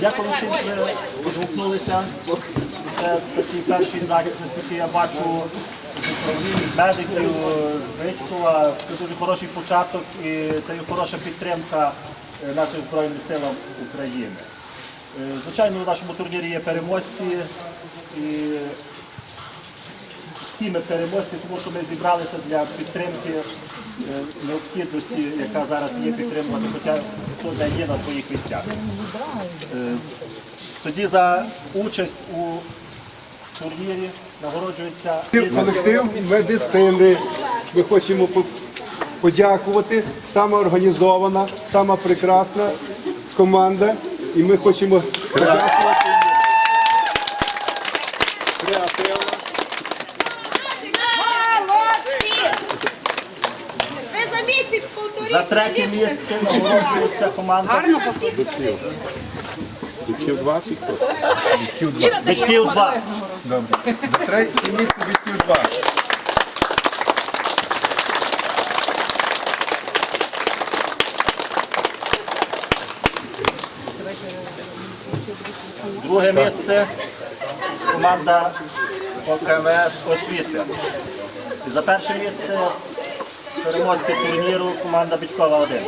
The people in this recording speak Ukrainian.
Дякую всім, що ви відгукнулися. Це такий перший захід, наскільки я бачу медиків Витькова. Це дуже хороший початок і це є хороша підтримка е, нашим Збройним силам України. Е, Звичайно, у нашому турнірі є переможці. І всі ми переможці, тому що ми зібралися для підтримки е, необхідності, яка зараз є підтримувати, хоча хто не є на своїх місцях. Е, Тоді за участь у турнірі нагороджується Колектив медицини. Ми хочемо подякувати. Сама організована, сама прекрасна команда. І ми хочемо подякувати. Креативна. Молодці! Ви за місяць повторіть. За третє місце нагороджується команда Биків 20. Бичків 2. Добре. За третє місце биків 2. Друге місце команда ОКМС освіти. За перше місце переможці турніру команда Бітькова 1.